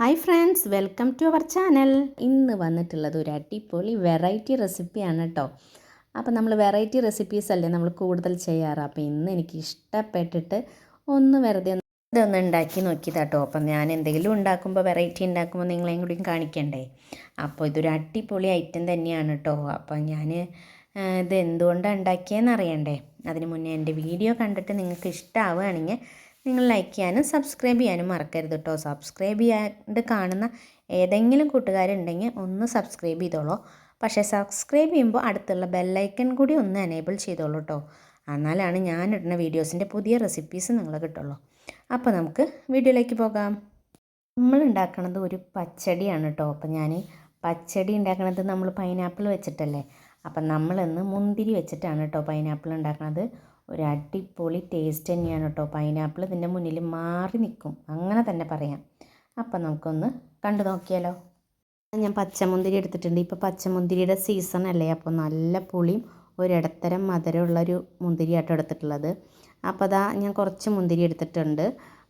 Hi friends welcome to our channel ഇന്ന് വന്നിട്ടുള്ളത് ഒരു അടിപൊളി വെറൈറ്റി റെസിപ്പിയാണ് കേട്ടോ അപ്പോൾ നമ്മൾ വെറൈറ്റി റെസിപ്പീസ് അല്ലേ നമ്മൾ കൂടുതൽ ചെയ്യാറ്? അപ്പോൾ ഇന്ന് എനിക്ക് ഇഷ്ടപ്പെട്ടിട്ട് ഒന്ന് വെറുതെ ഒന്ന് ഇതൊന്ന് ഉണ്ടാക്കി നോക്കിയതാട്ടോ അപ്പം ഞാൻ എന്തെങ്കിലും ഉണ്ടാക്കുമ്പോൾ വെറൈറ്റി ഉണ്ടാക്കുമ്പോൾ നിങ്ങളെയും കൂടി കാണിക്കണ്ടേ? അപ്പോൾ ഇതൊരു അടിപൊളി ഐറ്റം തന്നെയാണ് കേട്ടോ അപ്പം ഞാൻ ഇത് എന്തുകൊണ്ടാണ് ഉണ്ടാക്കിയതെന്ന് അറിയണ്ടേ അതിന് മുന്നേ എന്റെ വീഡിയോ കണ്ടിട്ട് നിങ്ങൾക്ക് ഇഷ്ടമാവുകയാണെങ്കിൽ നിങ്ങൾ ലൈക്ക് ചെയ്യാനും സബ്സ്ക്രൈബ് ചെയ്യാനും മറക്കരുത് കേട്ടോ സബ്സ്ക്രൈബ് ചെയ്യാണ്ട് കാണുന്ന ഏതെങ്കിലും കൂട്ടുകാരുണ്ടെങ്കിൽ ഒന്ന് സബ്സ്ക്രൈബ് ചെയ്തോളൂ. പക്ഷേ സബ്സ്ക്രൈബ് ചെയ്യുമ്പോൾ അടുത്തുള്ള ബെല്ലൈക്കൺ കൂടി ഒന്ന് എനേബിൾ ചെയ്തോളൂ കേട്ടോ എന്നാലാണ് ഞാൻ ഇടുന്ന വീഡിയോസിന്റെ പുതിയ റെസിപ്പീസ് നിങ്ങൾ കിട്ടുള്ളൂ. അപ്പോൾ നമുക്ക് വീഡിയോയിലേക്ക് പോകാം. നമ്മൾ ഉണ്ടാക്കണത് ഒരു പച്ചടിയാണ് കേട്ടോ അപ്പോൾ ഞാൻ പച്ചടി ഉണ്ടാക്കണത് നമ്മൾ പൈനാപ്പിൾ വെച്ചിട്ടല്ലേ? അപ്പം നമ്മളിന്ന് മുന്തിരി വെച്ചിട്ടാണ് കേട്ടോ പൈനാപ്പിൾ ഉണ്ടാക്കണത്. ഒരു അടിപൊളി ടേസ്റ്റ് തന്നെയാണ് കേട്ടോ പൈനാപ്പിൾ ഇതിന്റെ മുന്നിൽ മാറി നിൽക്കും. അങ്ങനെ തന്നെ പറയാം. അപ്പം നമുക്കൊന്ന് കണ്ടു നോക്കിയാലോ? ഞാൻ പച്ചമുന്തിരി എടുത്തിട്ടുണ്ട്. ഇപ്പോൾ പച്ചമുന്തിരിയുടെ സീസൺ അല്ലേ? അപ്പോൾ നല്ല പുളിയും ഒരിടത്തരം മധുരമുള്ളൊരു മുന്തിരിയാട്ടോ എടുത്തിട്ടുള്ളത്. അപ്പോൾ അതാ ഞാൻ കുറച്ച് മുന്തിരി എടുത്തിട്ടുണ്ട്.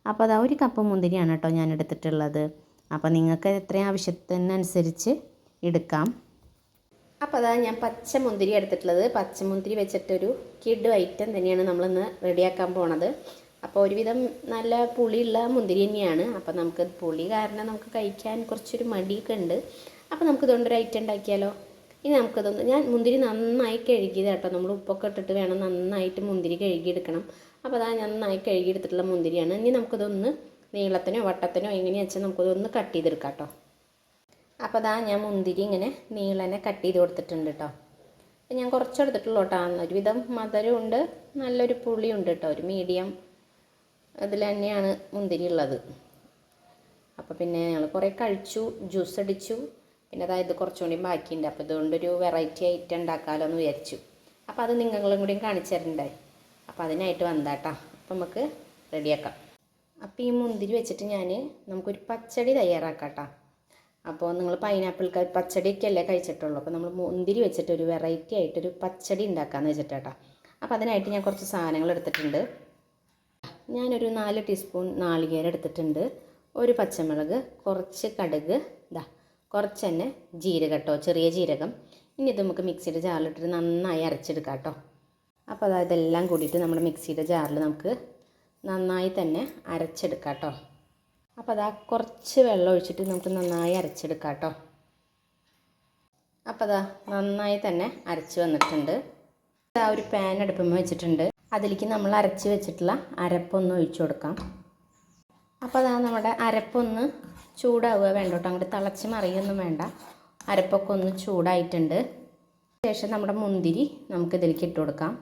അപ്പോൾ അതാ ഒരു കപ്പ് മുന്തിരിയാണ് കേട്ടോ ഞാൻ എടുത്തിട്ടുള്ളത്. അപ്പോൾ നിങ്ങൾക്ക് എത്രയും ആവശ്യത്തിനനുസരിച്ച് എടുക്കാം. അപ്പോൾ അതാ ഞാൻ പച്ചമുന്തിരി എടുത്തിട്ടുള്ളത്. പച്ചമുന്തിരി വെച്ചിട്ടൊരു കിഡ് ഐറ്റം തന്നെയാണ് നമ്മളിന്ന് റെഡിയാക്കാൻ പോണത്. അപ്പോൾ ഒരുവിധം നല്ല പുളിയുള്ള മുന്തിരി തന്നെയാണ്. അപ്പോൾ നമുക്ക് പുളി കാരണം നമുക്ക് കഴിക്കാൻ കുറച്ചൊരു മടിയൊക്കെ ഉണ്ട്. അപ്പോൾ നമുക്ക് ഇതുകൊണ്ടൊരു ഐറ്റം ഉണ്ടാക്കിയാലോ? ഇനി നമുക്കിതൊന്ന് ഞാൻ മുന്തിരി നന്നായി കഴുകിയത് കേട്ടോ നമ്മൾ ഉപ്പൊക്കെ ഇട്ടിട്ട് വേണം നന്നായിട്ട് മുന്തിരി കഴുകിയെടുക്കണം. അപ്പോൾ അതാ നന്നായി കഴുകിയെടുത്തിട്ടുള്ള മുന്തിരിയാണ്. ഇനി നമുക്കിതൊന്ന് നീളത്തിനോ വട്ടത്തിനോ എങ്ങനെയാ വെച്ചാൽ നമുക്കിതൊന്ന് കട്ട് ചെയ്തെടുക്കാം കേട്ടോ അപ്പോൾ അതാ ഞാൻ മുന്തിരി ഇങ്ങനെ നീളനെ കട്ട് ചെയ്ത് കൊടുത്തിട്ടുണ്ട് കേട്ടോ അപ്പം ഞാൻ കുറച്ച് എടുത്തിട്ടുള്ളൂ കേട്ടോ ഒരുവിധം മധുരമുണ്ട് നല്ലൊരു പുളിയുണ്ട് കേട്ടോ ഒരു മീഡിയം അതിൽ തന്നെയാണ് മുന്തിരി ഉള്ളത്. അപ്പോൾ പിന്നെ ഞങ്ങൾ കുറേ കഴിച്ചു ജ്യൂസ് അടിച്ചു. പിന്നെ അതായത് കുറച്ചുകൂടി ബാക്കിയുണ്ട്. അപ്പോൾ ഇതുകൊണ്ടൊരു വെറൈറ്റി ഐറ്റം ഉണ്ടാക്കാമല്ലോ എന്ന് വിചാരിച്ചു. അപ്പോൾ അത് നിങ്ങളും കൂടി കാണിച്ചു തരണ്ടായി അപ്പോൾ അതിനായിട്ട് വന്നാട്ടാ അപ്പോൾ നമുക്ക് റെഡിയാക്കാം അപ്പോൾ ഈ മുന്തിരി വെച്ചിട്ട് ഞാൻ നമുക്കൊരു പച്ചടി തയ്യാറാക്കാം കേട്ടോ അപ്പോൾ നിങ്ങൾ പൈനാപ്പിൾ പച്ചടിയൊക്കെ അല്ലേ കഴിച്ചിട്ടുള്ളൂ. അപ്പോൾ നമ്മൾ മുന്തിരി വെച്ചിട്ട് ഒരു വെറൈറ്റി ആയിട്ടൊരു പച്ചടി ഉണ്ടാക്കാമെന്ന് വെച്ചിട്ടാ അപ്പോൾ അതിനായിട്ട് ഞാൻ കുറച്ച് സാധനങ്ങൾ എടുത്തിട്ടുണ്ട്. ഞാനൊരു നാല് ടീസ്പൂൺ നാളികേരം എടുത്തിട്ടുണ്ട്. ഒരു പച്ചമുളക് കുറച്ച് കടുക് ഇതാ കുറച്ച് തന്നെ ജീരകട്ടോ കേട്ടോ ചെറിയ ജീരകം. ഇനി ഇത് നമുക്ക് മിക്സിയുടെ ജാറിലിട്ടിട്ട് നന്നായി അരച്ചെടുക്കാം കേട്ടോ അപ്പോൾ അതായത് കൂടിയിട്ട് നമ്മുടെ മിക്സിയുടെ ജാറിൽ നമുക്ക് നന്നായി തന്നെ അരച്ചെടുക്കാം കേട്ടോ അപ്പോൾ അതാ കുറച്ച് വെള്ളം ഒഴിച്ചിട്ട് നമുക്ക് നന്നായി അരച്ചെടുക്കാം കേട്ടോ. അപ്പോൾ അതാ നന്നായി തന്നെ അരച്ച് വന്നിട്ടുണ്ട്. ആ ഒരു പാൻ അടുപ്പമ്മ വെച്ചിട്ടുണ്ട്. അതിലേക്ക് നമ്മൾ അരച്ച് വെച്ചിട്ടുള്ള അരപ്പൊന്ന് ഒഴിച്ചു കൊടുക്കാം. അപ്പോൾ അതാ നമ്മുടെ അരപ്പൊന്ന് ചൂടാവുക വേണ്ട കേട്ടോ. അങ്ങോട്ട് തിളച്ച് മറിയൊന്നും വേണ്ട. അരപ്പൊക്കെ ഒന്ന് ചൂടായിട്ടുണ്ട്. ശേഷം നമ്മുടെ മുന്തിരി നമുക്ക് ഇതിലേക്ക് ഇട്ട് കൊടുക്കാം.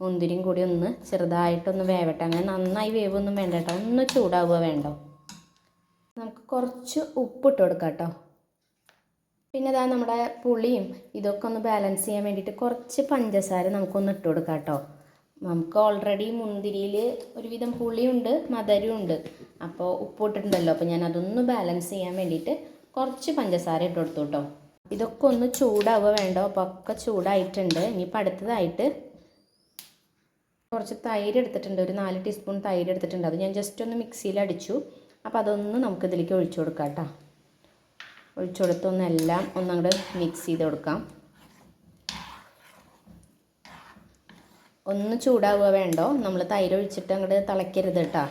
മുന്തിരിയും കൂടി ഒന്ന് ചെറുതായിട്ടൊന്ന് വേവട്ടെ. അങ്ങനെ നന്നായി വേവൊന്നും വേണ്ട കേട്ടോ. ഒന്ന് ചൂടാവുക വേണ്ടോ? നമുക്ക് കുറച്ച് ഉപ്പിട്ട് കൊടുക്കാം കേട്ടോ. പിന്നെ ഇതാ നമ്മുടെ പുളിയും ഇതൊക്കെ ഒന്ന് ബാലൻസ് ചെയ്യാൻ വേണ്ടിയിട്ട് കുറച്ച് പഞ്ചസാര നമുക്കൊന്ന് ഇട്ട് കൊടുക്കാം കേട്ടോ. നമുക്ക് ഓൾറെഡി മുന്തിരിയിൽ ഒരുവിധം പുളിയുണ്ട് മധുരമുണ്ട് അപ്പോൾ ഉപ്പിട്ടിട്ടുണ്ടല്ലോ അപ്പോൾ ഞാൻ അതൊന്ന് ബാലൻസ് ചെയ്യാൻ വേണ്ടിയിട്ട് കുറച്ച് പഞ്ചസാര ഇട്ട് കൊടുത്തു കേട്ടോ. ഇതൊക്കെ ഒന്ന് ചൂടാവുക വേണ്ടോ? അപ്പോൾ ഒക്കെ ചൂടായിട്ടുണ്ട്. ഇനിയിപ്പോൾ അടുത്തതായിട്ട് കുറച്ച് തൈര് എടുത്തിട്ടുണ്ട്. ഒരു നാല് ടീസ്പൂൺ തൈര് എടുത്തിട്ടുണ്ട്. അത് ഞാൻ ജസ്റ്റ് ഒന്ന് മിക്സിയിൽ അടിച്ചു. അപ്പോൾ അതൊന്ന് നമുക്ക് ഇതിലേക്ക് ഒഴിച്ചു കൊടുക്കാം കേട്ടോ. ഒഴിച്ചു കൊടുത്തൊന്നെല്ലാം മിക്സ് ചെയ്ത് കൊടുക്കാം. ഒന്ന് ചൂടാവുക വേണ്ടോ? നമ്മൾ തൈര് ഒഴിച്ചിട്ട് അങ്ങോട്ട് തിളയ്ക്കരുത് കേട്ടോ.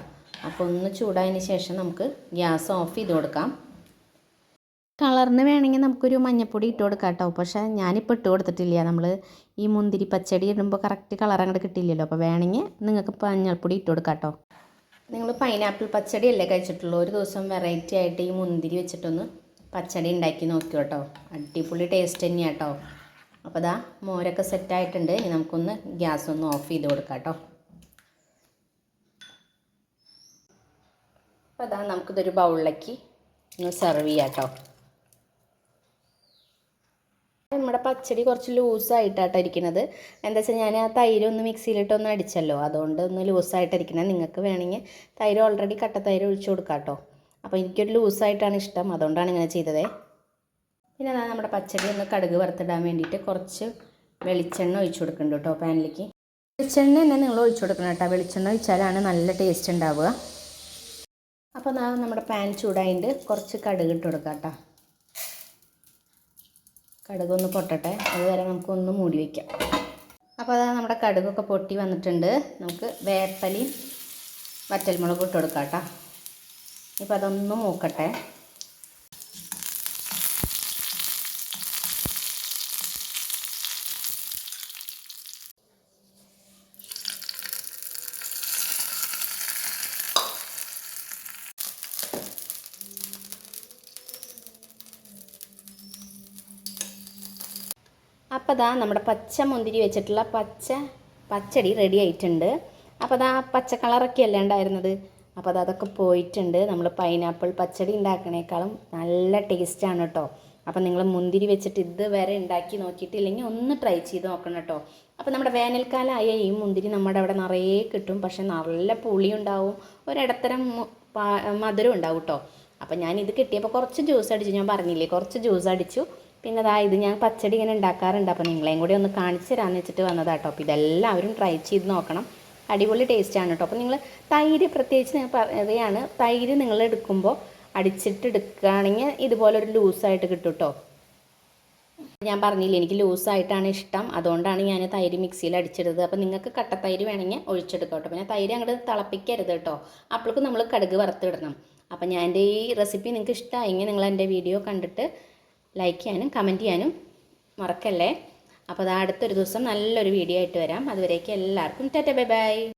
അപ്പോൾ ഒന്ന് ചൂടായതിന് ശേഷം നമുക്ക് ഗ്യാസ് ഓഫ് ചെയ്ത് കൊടുക്കാം. കളറിന് വേണമെങ്കിൽ നമുക്കൊരു മഞ്ഞപ്പൊടി ഇട്ട് കൊടുക്കാം കേട്ടോ. പക്ഷേ ഞാനിപ്പോൾ ഇട്ട് കൊടുത്തിട്ടില്ല. നമ്മൾ ഈ മുന്തിരി പച്ചടി ഇടുമ്പോൾ കറക്റ്റ് കളർ അങ്ങോട്ട് കിട്ടില്ലല്ലോ അപ്പോൾ വേണമെങ്കിൽ നിങ്ങൾക്ക് മഞ്ഞൾപ്പൊടി ഇട്ട് കൊടുക്കാം കേട്ടോ. നിങ്ങൾ പൈനാപ്പിൾ പച്ചടി അല്ലേ കഴിച്ചിട്ടുള്ളൂ? ഒരു ദിവസം വെറൈറ്റി ആയിട്ട് ഈ മുന്തിരി വെച്ചിട്ടൊന്ന് പച്ചടി ഉണ്ടാക്കി നോക്കി കേട്ടോ. അടിപൊളി ടേസ്റ്റ് തന്നെയാണ് കേട്ടോ അപ്പോൾ ഇതാ മോരൊക്കെ സെറ്റായിട്ടുണ്ട് ഇനി നമുക്കൊന്ന് ഗ്യാസ് ഒന്ന് ഓഫ് ചെയ്ത് കൊടുക്കാം കേട്ടോ അപ്പോൾ അതാ നമുക്കിതൊരു ബൗളിലേക്ക് ഒന്ന് സെർവ് ചെയ്യാം കേട്ടോ നമ്മുടെ പച്ചടി കുറച്ച് ലൂസായിട്ടാട്ടോ ഇരിക്കുന്നത്. എന്താ വെച്ചാൽ ഞാൻ ആ തൈര് ഒന്ന് മിക്സിയിലിട്ട് ഒന്ന് അടിച്ചല്ലോ. അതുകൊണ്ട് ഒന്ന് ലൂസായിട്ടിരിക്കുന്നത്. നിങ്ങൾക്ക് വേണമെങ്കിൽ തൈര് ഓൾറെഡി കട്ട തൈര് ഒഴിച്ചു കൊടുക്കാം കേട്ടോ അപ്പോൾ എനിക്കൊരു ലൂസായിട്ടാണ് ഇഷ്ടം. അതുകൊണ്ടാണ് ഇങ്ങനെ ചെയ്തത്. പിന്നെ അതാ നമ്മുടെ പച്ചടി ഒന്ന് കടുക് വറുത്തിടാൻ വേണ്ടിയിട്ട് കുറച്ച് വെളിച്ചെണ്ണ ഒഴിച്ചു കൊടുക്കുന്നുണ്ട് കേട്ടോ പാനിലേക്ക്. വെളിച്ചെണ്ണ തന്നെ നിങ്ങൾ ഒഴിച്ചു കൊടുക്കണം കേട്ടോ. വെളിച്ചെണ്ണ ഒഴിച്ചാലാണ് നല്ല ടേസ്റ്റ് ഉണ്ടാവുക. അപ്പോൾ നമ്മുടെ പാൻ ചൂടായിട്ട് കുറച്ച് കടുക് ഇട്ട് കൊടുക്കാം കേട്ടോ. കടുകൊന്ന് പൊട്ടട്ടെ. അതുവരെ നമുക്കൊന്ന് മൂടി വയ്ക്കാം അപ്പോൾ അതാ നമ്മുടെ കടുകൊക്കെ പൊട്ടി വന്നിട്ടുണ്ട്. നമുക്ക് വേപ്പലയും വറ്റൽമുളകും ഇട്ട് കൊടുക്കാം കേട്ടോ. ഇപ്പോൾ അതൊന്ന് മൂക്കട്ടെ. അപ്പോൾ ദാ നമ്മുടെ പച്ച മുന്തിരി വെച്ചിട്ടുള്ള പച്ച പച്ചടി റെഡി ആയിട്ടുണ്ട്. അപ്പോൾ ദാ പച്ച കളറൊക്കെ അല്ലേ ഉണ്ടായിരുന്നത്? അപ്പോൾ അത് അതൊക്കെ പോയിട്ടുണ്ട്. നമ്മൾ പൈനാപ്പിൾ പച്ചടി ഉണ്ടാക്കണേക്കാളും നല്ല ടേസ്റ്റാണ് കേട്ടോ അപ്പോൾ നിങ്ങൾ മുന്തിരി വെച്ചിട്ട് ഇതുവരെ ഉണ്ടാക്കി നോക്കിയിട്ടില്ലെങ്കിൽ ഒന്ന് ട്രൈ ചെയ്ത് നോക്കണം കേട്ടോ അപ്പോൾ നമ്മുടെ വേനൽക്കാലമായ ഈ മുന്തിരി നമ്മുടെ അവിടെ നിറയെ കിട്ടും. പക്ഷേ നല്ല പുളി ഉണ്ടാവും. ഒരിടത്തരം മധുരം ഉണ്ടാവും കേട്ടോ അപ്പോൾ ഞാൻ ഇത് കിട്ടിയപ്പോൾ കുറച്ച് ജ്യൂസ് അടിച്ചു. ഞാൻ പറഞ്ഞില്ലേ കുറച്ച് ജ്യൂസ് അടിച്ചു. പിന്നെ അതാ ഇത് ഞാൻ പച്ചടി ഇങ്ങനെ ഉണ്ടാക്കാറുണ്ട്. അപ്പോൾ നിങ്ങളെയും കൂടി ഒന്ന് കാണിച്ചു തരാമെന്ന് വെച്ചിട്ട് വന്നതാണ് കേട്ടോ അപ്പോൾ ഇതെല്ലാവരും ട്രൈ ചെയ്ത് നോക്കണം. അടിപൊളി ടേസ്റ്റാണ് കേട്ടോ അപ്പോൾ നിങ്ങൾ തൈര് പ്രത്യേകിച്ച് ഞാൻ പറയുകയാണ് തൈര് നിങ്ങൾ എടുക്കുമ്പോൾ അടിച്ചിട്ട് എടുക്കുകയാണെങ്കിൽ ഇതുപോലൊരു ലൂസായിട്ട് കിട്ടും കേട്ടോ ഞാൻ പറഞ്ഞില്ല എനിക്ക് ലൂസായിട്ടാണ് ഇഷ്ടം. അതുകൊണ്ടാണ് ഞാൻ തൈര് മിക്സിയിൽ അടിച്ചെടുത്തത് അപ്പോൾ നിങ്ങൾക്ക് കട്ട തൈര് വേണമെങ്കിൽ ഒഴിച്ചെടുക്കാം കേട്ടോ പിന്നെ തൈര് അങ്ങോട്ട് തിളപ്പിക്കരുത് കേട്ടോ അപ്പോഴേക്കും നമ്മൾ കടുക് വറുത്തിടണം. അപ്പോൾ ഞാൻ എന്റെ ഈ റെസിപ്പി നിങ്ങൾക്ക് ഇഷ്ടമായെങ്കിൽ നിങ്ങൾ എന്റെ വീഡിയോ കണ്ടിട്ട് ലൈക്ക് ചെയ്യാനും കമന്റ് ചെയ്യാനും മറക്കല്ലേ? അപ്പോൾ അത് അടുത്തൊരു ദിവസം നല്ലൊരു വീഡിയോ ആയിട്ട് വരാം. അതുവരേക്കും എല്ലാവർക്കും ടാറ്റ ബൈ ബൈ.